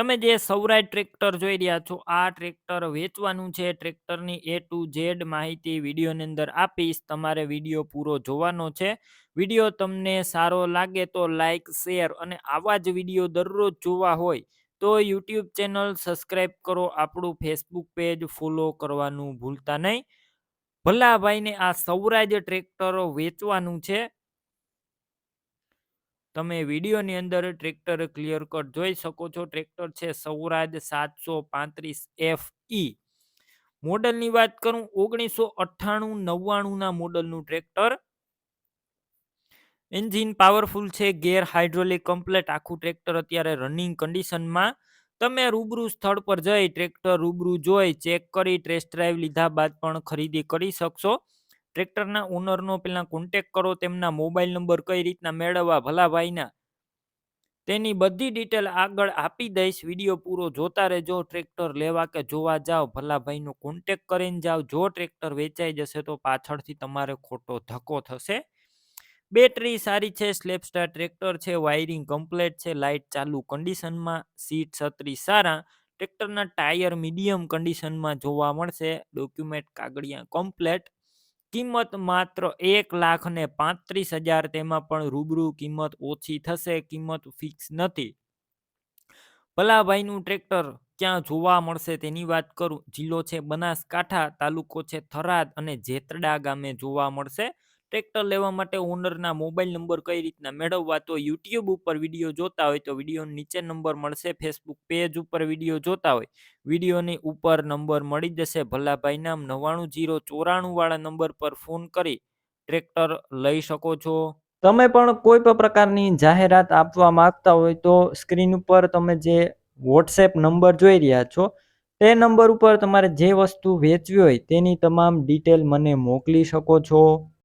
તમે જે સૌરાજ ટ્રેક્ટર જોઈ રહ્યા છો, આ ટ્રેક્ટર વેચવાનું છે. ટ્રેક્ટરની એ ટુ ઝેડ માહિતી વિડીયોની અંદર આપીશ. તમારે વીડિયો પૂરો જોવાનો છે. વીડિયો તમને સારો લાગે તો લાઇક શેર અને આવા જ વીડિયો દરરોજ જોવા હોય તો યુટ્યુબ ચેનલ સબસ્ક્રાઈબ કરો. આપણું ફેસબુક પેજ ફોલો કરવાનું ભૂલતા નહીં. ભલ્લાભાઈને આ સૌરાજ ટ્રેક્ટર વેચવાનું છે. તમે વિડીયોની અંદર ટ્રેક્ટર ક્લિયર કટ જોઈ શકો છો. ટ્રેક્ટર છે સૌરાજ સાતસો પાંત્રીસ એફ ઈ મોડલની વાત કરું ઓગણીસો અઠ્ઠાણું નવ્વાણુંના મોડલનું ટ્રેક્ટર. એન્જિન પાવરફુલ છે, ગેર હાઇડ્રોલિક કમ્પ્લેટ, આખું ટ્રેક્ટર અત્યારે રનિંગ કન્ડિશનમાં તમે રૂબરૂ સ્થળ પર જઈ ટ્રેક્ટર રૂબરૂ જોઈ, ચેક કરી ટેસ્ટ ડ્રાઈવ લીધા બાદ પણ ખરીદી કરી શકશો. ટ્રેક્ટરના ઓનરનો પહેલાં કોન્ટેક કરો, તેમના મોબાઈલ નંબર કઈ રીતના મેળવવા ભલાભાઈના તેની બધી ડિટેલ આગળ આપી દઈશ. વીડિયો પૂરો જોતા રહેજો. ટ્રેક્ટર લેવા કે જોવા જાઓ ભલાભાઈનો કોન્ટેક કરીને જાઓ. જો ટ્રેક્ટર વેચાઈ જશે તો પાછળથી તમારે ખોટો ધક્કો થશે. બેટરી સારી છે સ્લેપસ્ટાર ટ્રેક્ટર છે વાયરિંગ કમ્પ્લેટ છે લાઇટ ચાલુ કન્ડિશનમાં સીટ છત્રી સારા. ટ્રેક્ટરના ટાયર મીડિયમ કન્ડિશનમાં જોવા મળશે. ડોક્યુમેન્ટ કાગળિયા કમ્પ્લેટ કિંમત માત્ર એક લાખ ને પાંત્રીસ હજાર તેમાં પણ રૂબરૂ કિંમત ઓછી થશે, કિંમત ફિક્સ નથી. ભલાભાઈનું ટ્રેક્ટર ક્યાં જોવા મળશે તેની વાત કરું? જિલ્લો છે બનાસકાંઠા, તાલુકો છે થરાદ અને જેતડા ગામે જોવા મળશે. ટ્રેક્ટર લેવા માટે ઓનરના મોબાઈલ નંબર કઈ રીતના મેળવવા? તો યુટ્યુબ ઉપર વીડિયો જોતા હોય તો વીડિયો નીચે નંબર મળશે, ફેસબુક પેજ ઉપર વીડિયો જોતા હોય, વિડીયોની ઉપર નંબર મળી જશે. ભલાભાઈ નામ નવ્વાણું જીરો ચોરાણું વાળા નંબર પર ફોન કરી ટ્રેક્ટર લઈ શકો છો. તમે પણ કોઈ પણ પ્રકારની જાહેરાત આપવા માંગતા હોય તો સ્ક્રીન ઉપર તમે જે વોટ્સએપ નંબર જોઈ રહ્યા છો, તે નંબર ઉપર તમારે જે વસ્તુ વેચવી હોય તેની તમામ ડિટેલ મને મોકલી શકો છો.